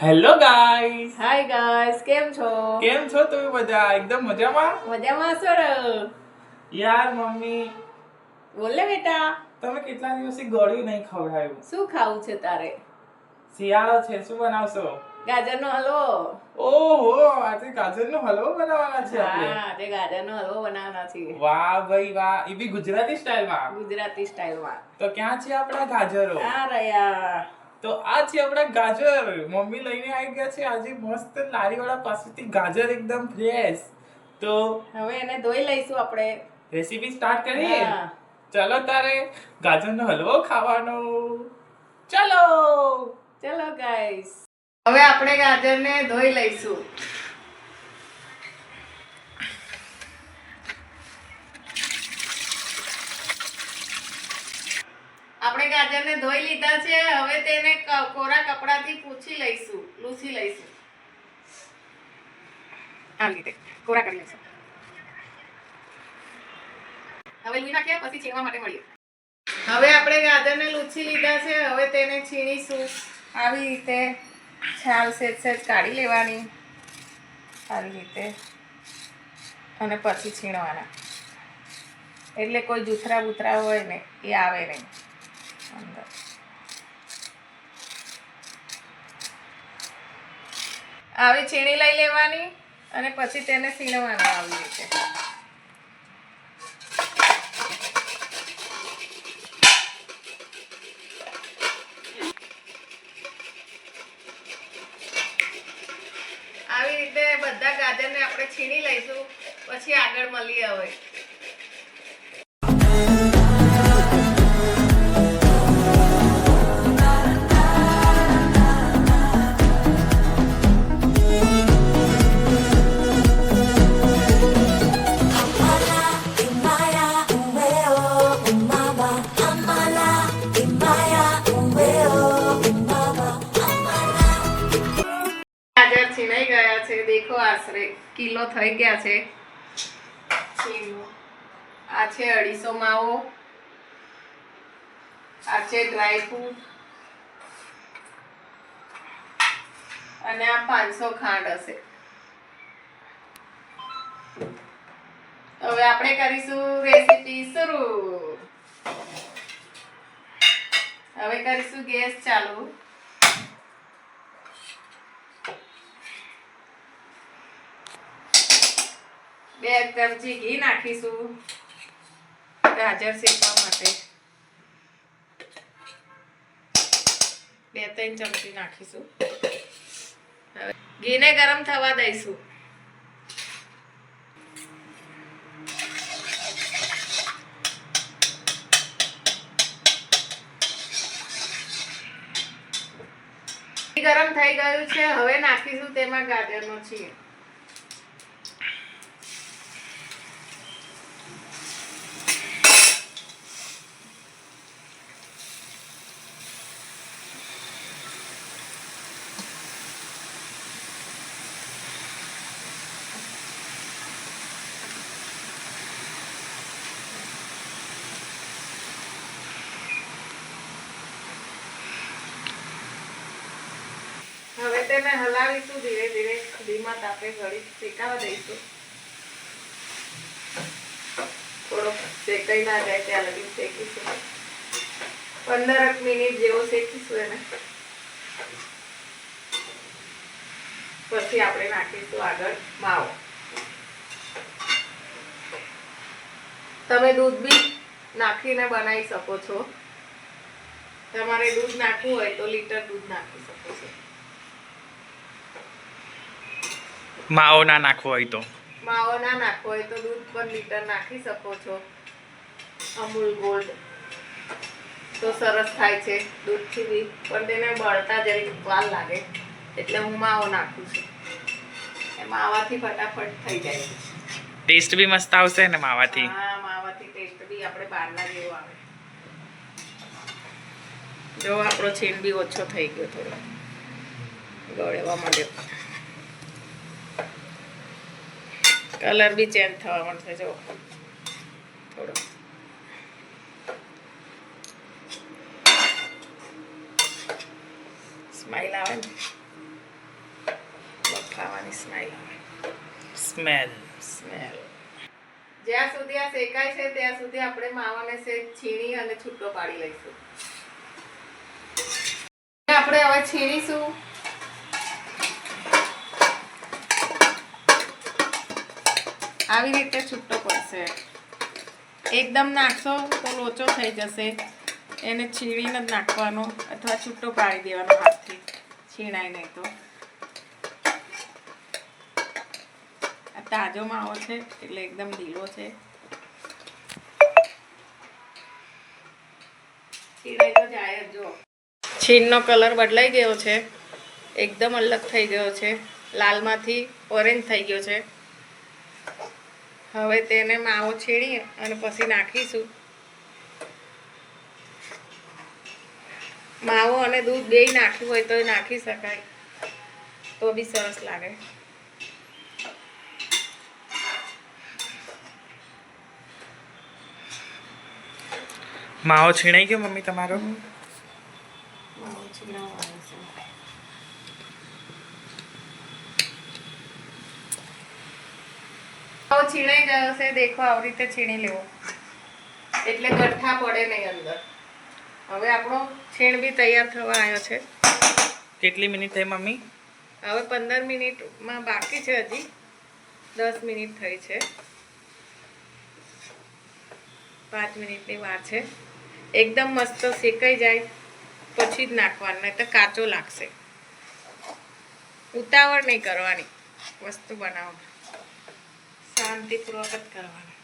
Hello guys hi guys કેમ છો? કેમ છો તમે બધા? એકદમ મજામાં? મજામાં છો યાર મમ્મી. બોલે બેટા. તમે કેટલા દિવસથી ગળ્યું નહીં ખવડાવ્યું? શું ખાવું છે તારે? શિયાળો છે. શું બનાવશો? ગાજરનો હલવો. ઓહો આજે ગાજરનો હલવો બનાવવાના છે આપણે. હા આજે ગાજરનો હલવો બનાવવાના છે વાહ ભાઈ વાહ. એ બી ગુજરાતી સ્ટાઈલમાં ગુજરાતી સ્ટાઈલમાં તો ક્યાં છે આપણા ગાજરો? આ રહ્યા? તો આ છે આપણા ગાજર મમ્મી લઈને આવી ગયા છે આજે મસ્ત લારીવાળા પાસેથી ગાજર એકદમ ફ્રેશ તો હવે એને ધોઈ લઈશું આપણે. રેસીપી સ્ટાર્ટ કરીએ. ચલો તારે ગાજરનો હલવો ખાવાનો. ચલો. ચલો ગાઈસ હવે આપણે ગાજરને ધોઈ લઈશું. આપણે ગાજરને ધોઈ લીધા છે, હવે તેને કોરા કપડાથી પૂછી લઈશું, લૂછી લઈશું. આ રીતે, કોરા લૂછી લીધા છે, હવે તેને છીણીશું. આવી રીતે છાલ સેજ કાઢી લેવાની. આવી રીતે. અને પછી છીણવાના. એટલે કોઈ જૂથરા બૂથરા હોય ને, એ આવે નહીં. અંદર આવી છીણી લઈ લેવાની અને પછી તેને સીણવાના આવી રીતે આવી રીતે બધા ગાજરને આપણે છીણી લઈશું, પછી આગળ મળીએ હવે થઈ ગયા છે? આ છે અઢીસો માવો. આ છે ડ્રાય અને આ પાંચસો ખાંડ હશે. હવે આપણે કરીશું રેસીપી શરૂ. હવે કરીશું ગેસ ચાલુ. બે ચમચી ઘી નાખીશું. ગાજર શેકવા માટે. બે, ત્રણ ચમચી નાખીશું. ઘીને ગરમ થવા દઈશું. ગરમ થઈ ગયું છે, હવે નાખીશું તેમાં ગાજરનો છીએ તેને હલાવીશું, ધીરે ધીરે ધીમા તાપે ઘડી શેકાવા દઈશું. થોડો શેકાઈ ના જાય ત્યાં લગી શેકીશું. પંદર મિનિટ જેવો શેકીશું એને. પછી આપણે નાખીશું આગળ માવો. તમે દૂધ બી નાખીને બનાવી શકો છો. તમારે દૂધ નાખવું હોય તો લીટર દૂધ નાખી શકો છો. માવો ના નાખવો હોય તો. માવો ના નાખવો હોય તો દૂધ પર લીટર નાખી શકો છો. અમૂલ ગોલ્ડ. તો સરસ થાય છે દૂધથી બી પણ તેને બળતા જરી વાર લાગે. એટલે હું માવો નાખું છું. એ માવાથી ફટાફટ થઈ જાય. છે ટેસ્ટ બી મસ્ત આવશે ને માવાથી? હા માવાથી ટેસ્ટ બી આપણે બહારના જેવો આવે. જો આપણો છીણ બી ઓછો થઈ ગયો થોડો. ગળેવા માંડ્યો. કલર બી ચેન્જ થવા માંડશે જો થોડો. સ્માઈલ આવે ને? આવી સ્માઈલ આવે. સ્મેલ સ્મેલ જ્યાં સુધી આ શેકાય છે ત્યાં સુધી આપણે માવાને સે છીણી અને છૂટો પાડી લઈશું. આપણે હવે છીણીશું. આવી રીતે છૂટો પડશે. એકદમ નાખશો તો લોચો થઈ જશે. એને છીણીને જ નાખવાનો અથવા છૂટો પાડી દેવાનો હાથથી. છીણાય નહીં તો. આ તાજો માવો છે, એટલે એકદમ ઢીલો છે. છીણનો કલર બદલાઈ ગયો છે. એકદમ અલગ થઈ ગયો છે. લાલમાંથી ઓરેન્જ થઈ ગયો છે. હવે તેને માવો છીણી અને પછી નાખીશું. માવો અને દૂધ બે નાખ્યું હોય તો નાખી શકાય. તો બી સરસ લાગે. માવો છીણાઈ ગયો મમ્મી તમારો? માવો છીણવાનો છે. છીણાઈ ગયો છે દેખો આવી રીતે છીણી લેવો. એટલે ગઠ્ઠા પડે નહીં અંદર. હવે આપણો છીણ બી તૈયાર થવા આવ્યો છે. કેટલી મિનિટ થઈ મમ્મી? હવે પંદર મિનિટમાં બાકી છે હજી. દસ મિનિટ થઈ છે. પાંચ મિનિટની વાર છે. એકદમ મસ્ત શેકાઈ જાય પછી જ નાખવાનું નહીં તો કાચો લાગશે. ઉતાવળ નહીં કરવાની. વસ્તુ બનાવવા શાંતિપૂર્વક જ કરવાના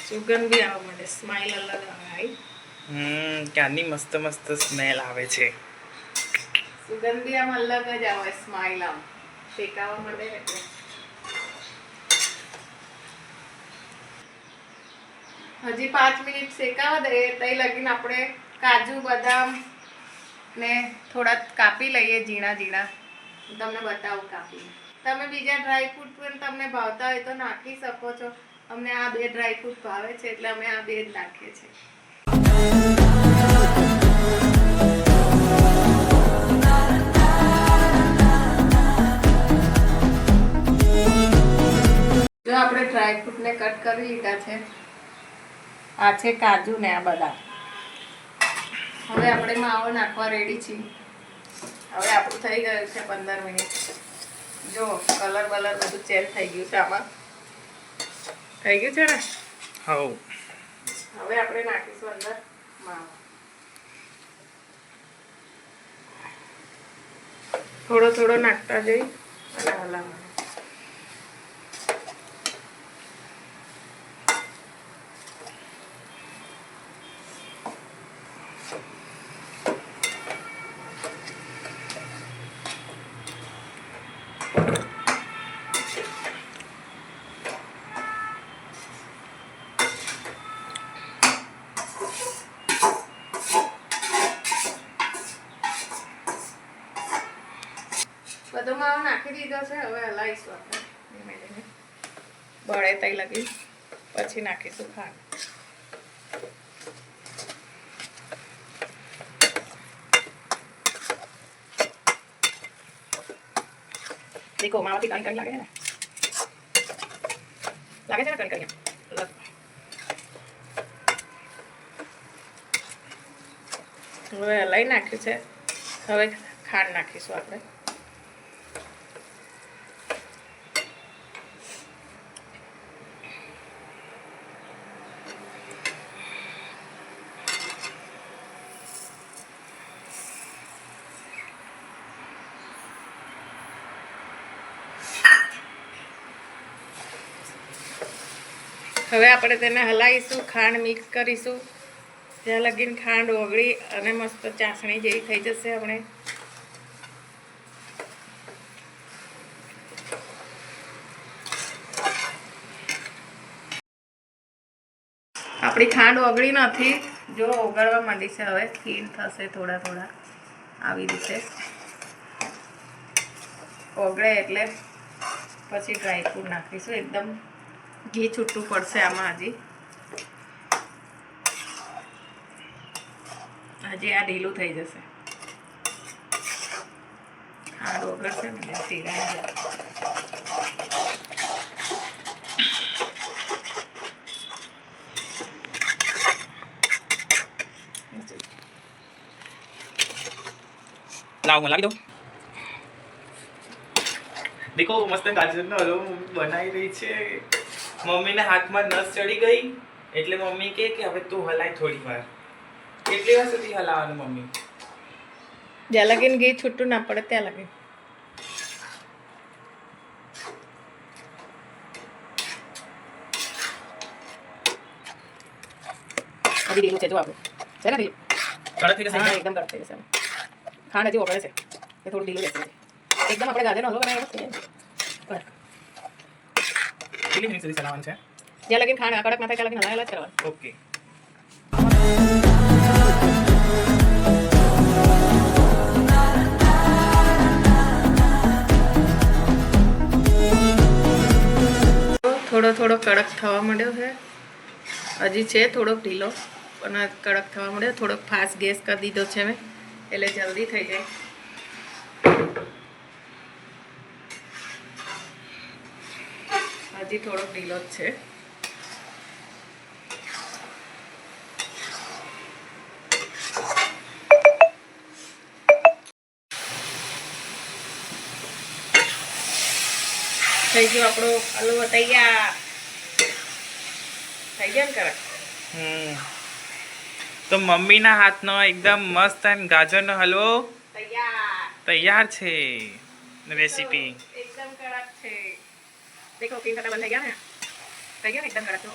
સુગંધ બી આવવા માંડે સ્માઇલ અલગ આવે આવી હમ ક્યાંની મસ્ત મસ્ત સ્મેલ આવે છે સુગંધ બી આમ અલગ જ આવે સ્માઇલ આમ શેકાવા માંડે એટલે હજી પાંચ મિનિટ શેકાવા દઈએ તઈ લગીને આપણે કાજુ બદામ ને થોડા કાપી લઈએ ઝીણા ઝીણા તમને બતાવું કાપી તમે બીજા ડ્રાયફ્રૂટ પણ તમને ભાવતા હોય તો નાખી શકો છો. અમને આ બે ડ્રાયફ્રૂટ ભાવે છે એટલે અમે આ બે જ નાખીએ છીએ. જો આપણે ડ્રાયફ્રૂટને કટ કરી લીધા છે, આ છે કાજુ ને આ બદામ. હવે આપણે માવો નાખવા રેડી છીએ. હવે આપણું થઈ ગયું છે પંદર મિનિટ. જો કલર બલર બધું ચેન્જ થઈ ગયું છે આમાં. થઈ ગયું છે ને? હવ હવે આપણે નાખીશું અંદર માવો. થોડો થોડો નાખતા જઈ અને હલાવવાનું બધો માવો ધીમે બળે તઈ લગી, પછી નાખીશું ખાંડ. દેખો માવાથી કણી કણી લાગે ને? લાગે છે ને કણી કણી હવે લઈ નાખ્યું છે. હવે ખાંડ નાખીશું આપણે. હવે આપણે તેને હલાવીશું, ખાંડ મિક્સ કરીશું. જ્યાં લગીને ખાંડ ઓગળી અને મસ્ત ચાસણી જેવી થઈ જશે આપણે. આપણી ખાંડ ઓગળી નથી. જો ઓગળવા માંડી છે, હવે થીન થશે થોડા થોડા આવી રીતે. ઓગળે એટલે પછી ડ્રાયફ્રૂટ નાખીશું, એકદમ ઘી છૂટું પડશે આમાં હજી. હજી આ ઢીલું થઈ જશે. ઢોકળા છે ને શીરાઈ લાવ લાગી દઉં? દેખો મસ્ત ગાજરનો હલવો બનાવી રહી છે. મમ્મીના હાથમાં નસ ચડી ગઈ એટલે મમ્મી કહે કે હવે તું હલાય થોડી વાર. કેટલી વાર સુધી હલાવવાનું મમ્મી? જ્યાં લગીને ઘી છૂટું ના પડે ત્યાં લગી હજી ઢીલું છે જો આપણું. છે ને કડક થઈ જશે હા એકદમ કડક થઈ જશે. ખાંડ હજી ઓગળે છે. એ થોડું ઢીલું રહેશે. એકદમ આપણે ગાજરનો હલવો કડક કેટલી મિનિટ સુધી ચલાવવાનું છે? જ્યાં લગીન ખાંડ કડક ના થાય ત્યાં લગીન હલાવેલા જ કરવાનું ઓકે. થોડો થોડો કડક થવા માંડ્યો છે. હજી છે થોડોક ઢીલો પણ કડક થવા માંડ્યો. થોડોક ફાસ્ટ ગેસ કરી દીધો છે મેં એટલે જલ્દી થઈ જાય. હજી થોડોક ઢીલો જ છે. થઈ ગયો આપણો હલવો તૈયાર થઈ ગયા ને કડક હમ. તો મમ્મીના હાથનો એકદમ મસ્ત અને ગાજરનો હલવો. તૈયાર. તૈયાર છે. રેસીપી. તીન કટા બંધ થઈ ગયા ને થઈ ગયા ને એકદમ કડક તો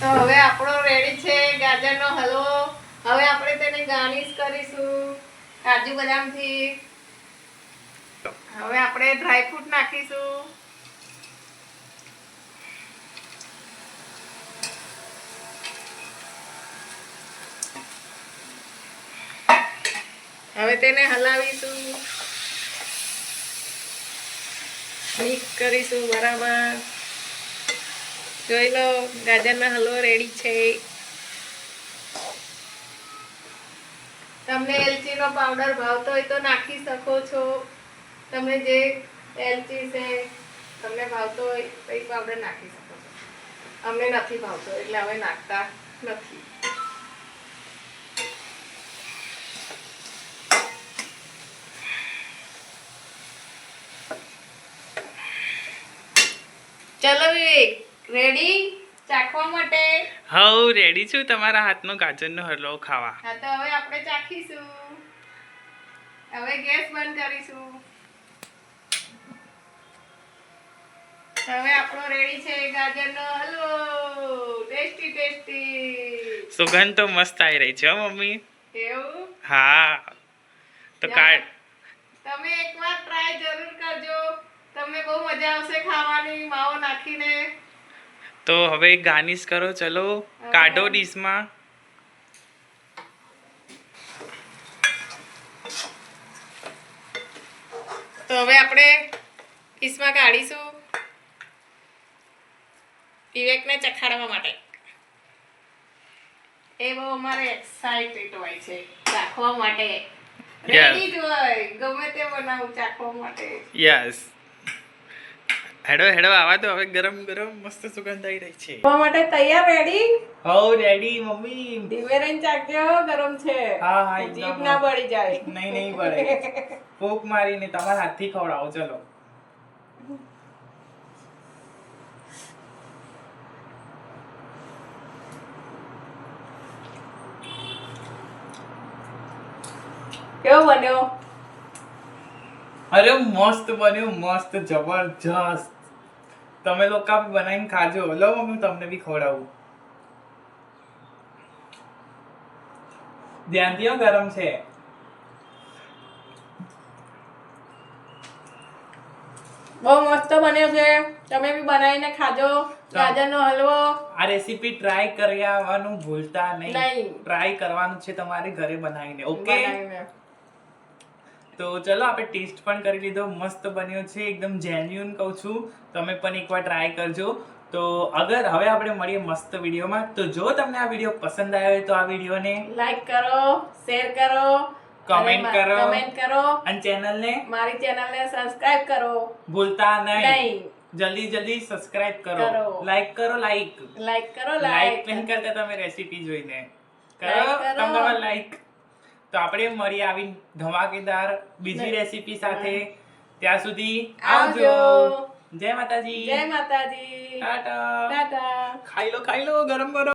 તો હવે આપણો રેડી છે ગાજરનો હલવો. હવે આપણે તેને ગાર્નિશ કરીશું. કાજુ બદામથી હવે આપણે ડ્રાય ફ્રૂટ નાખીશું. હવે તેને હલાવીશું. મિક્સ કરીશું બરાબર જોઈ લો ગાજરનો હલવો રેડી છે. તમને એલચીનો પાવડર ભાવતો હોય તો નાખી શકો છો. તમે જે એલચી છે તમને ભાવતો હોય એ પાવડર નાખી શકો છો. અમને નથી ભાવતો એટલે અમે નાખતા નથી. ચલો વિવેક રેડી ચાખવા માટે? હવ રેડી છું. તમારા હાથનો ગાજરનો હલવો ખાવા. હા તો હવે આપણે ચાખીશું. હવે ગેસ બંધ કરીશું. હવે આપણો રેડી છે ગાજરનો. હલવો ટેસ્ટી ટેસ્ટી સુગંધ તો મસ્ત આવી રહી છે હો મમ્મી. એવું? હા. તો કાળ તમે એકવાર ટ્રાય જરૂર કરજો. તમને બહુ મજા આવશે ખાવાની માવો નાખીને. તો હવે ગાર્નિશ કરો ચલો. કાઢો ડીશમાં. તો હવે આપણે ડીશમાં કાઢીશું. વિવેકને ચખાડવા માટે. એ બહુ અમારે એક્સાઇટેડ હોય છે. ચાખવા માટે. રેડી જ હોય. ગમે તે બનાવું ચાખવા માટે. યસ હેડો હેડો આવા તો હવે ગરમ ગરમ મસ્ત સુગંધ આવી રહી છે. ખાવા માટે તૈયાર રેડી હવ રેડી મમ્મી. ધીમે રહીને ચાખજો ગરમ છે. હા, હા, જીભ ના બળી જાય. નહીં નહીં પડે ફૂંક મારીને તમારા હાથથી ખવડાવો ચલો. કેવો બન્યો? અરે મસ્ત બન્યું મસ્ત જબરજસ્ત. તમે લોકો બનાવીને ખાજો. લો હું તમને બી ખવડાવું. ધ્યાનથી ગરમ છે. બહુ મસ્ત બન્યો છે. તમે બી બનાવીને ખાજો. ગાજરનો હલવો. આ રેસીપી ટ્રાય કરી આવવાનું ભૂલતા નહીં. ટ્રાય કરવાનું છે તમારે ઘરે બનાવીને ઓકે તો ચલો આપણે ટેસ્ટ પણ કરી લીધો મસ્ત બન્યો છે એકદમ જેન્યુન કહું છું. તમે પણ એકવાર ટ્રાય કરજો. તો અગર હવે આપણે મળીએ મસ્ત વિડીયોમાં તો જો તમને આ વીડિયો પસંદ આવ્યો હોય તો આ વિડીયોને લાઈક કરો શેર કરો કમેન્ટ કરો. કમેન્ટ કરો. અને ચેનલને મારી ચેનલને સબસ્ક્રાઇબ કરો. ભૂલતા નહીં. જલ્દી જલ્દી સબસ્ક્રાઇબ કરો. લાઈક કરો લાઈક લાઈક કરો લાઈક લાઈક નહીં કરતા તમે રેસીપી જોઈને. કરો. તમે. લાઈક તો આપણે મળીએ આવી ધમાકેદાર બીજી રેસીપી સાથે. ત્યાં સુધી આવજો. જય માતાજી. જય માતાજી. ટાટા. ટાટા. ખાઈ લો ખાઈ લો ગરમ ગરમ.